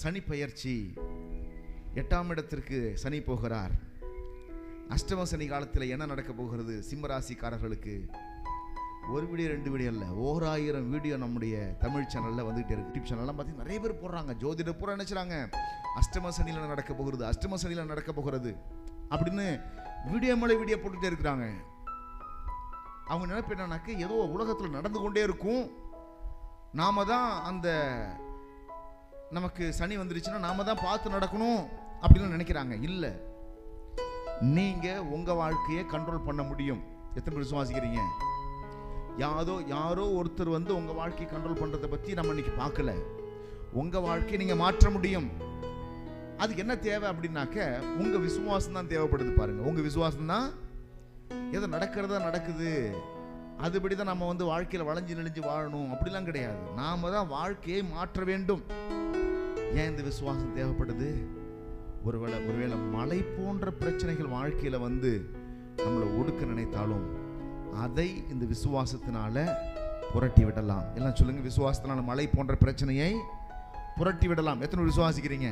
சனி பயிற்சி எட்டாம் இடத்திற்கு சனி போகிறார். அஷ்டம சனி காலத்தில் என்ன நடக்க போகிறது? சிம்மராசிக்காரர்களுக்கு ஒரு வீடியோ ரெண்டு வீடியோ இல்லை ஓராயிரம் வீடியோ நம்முடைய தமிழ் சேனலில் வந்துகிட்டே இருக்கு. யூடியூப் சேனல்லாம் பார்த்தீங்கன்னா நிறைய பேர் போடுறாங்க. ஜோதிட பூரா நினைச்சுறாங்க. அஷ்டம சனியில் நடக்க போகிறது? அஷ்டம சனியில் நடக்க போகிறது? அப்படின்னு வீடியோ மேலே வீடியோ போட்டுகிட்டே இருக்கிறாங்க. அவங்க நினைப்பு என்னன்னாக்க ஏதோ உலகத்தில் நடந்து கொண்டே இருக்கும். நாம தான் அந்த நமக்கு சனி வந்துருச்சுன்னா நாம தான் பார்த்து நடக்கணும் அப்படின்னு நினைக்கிறாங்க. இல்லை. நீங்கள் உங்கள் வாழ்க்கையை கண்ட்ரோல் பண்ண முடியும். எத்தனை பேர் விசுவாசிக்கிறீங்க? யாரோ யாரோ ஒருத்தர் வந்து உங்கள் வாழ்க்கையை கண்ட்ரோல் பண்ணுறதை பற்றி நம்ம இன்னைக்கு பார்க்கல. உங்கள் வாழ்க்கையை நீங்கள் மாற்ற முடியும். அதுக்கு என்ன தேவை அப்படின்னாக்க உங்கள் விசுவாசம் தான் தேவைப்படுது பாருங்கள் உங்கள் விசுவாசம் தான் ஏதோ நடக்கிறதா நடக்குது. அதுபடி தான் நம்ம வந்து வாழ்க்கையில் வளைஞ்சு நெளிஞ்சு வாழணும். அப்படிலாம் கிடையாது. நாம் தான் வாழ்க்கையை மாற்ற வேண்டும். ஏன் இந்த விசுவாசம் தேவைப்படுது? ஒருவேளை ஒருவேளை மலை போன்ற பிரச்சனைகள் வாழ்க்கையில் வந்து நம்மளை ஒடுக்க நினைத்தாலும் அதை இந்த விசுவாசத்தினால புரட்டி விடலாம். எல்லாம் சொல்லுங்க விசுவாசத்தினால மலை போன்ற பிரச்சனையை புரட்டி விடலாம். எத்தனை விசுவாசிக்கிறீங்க?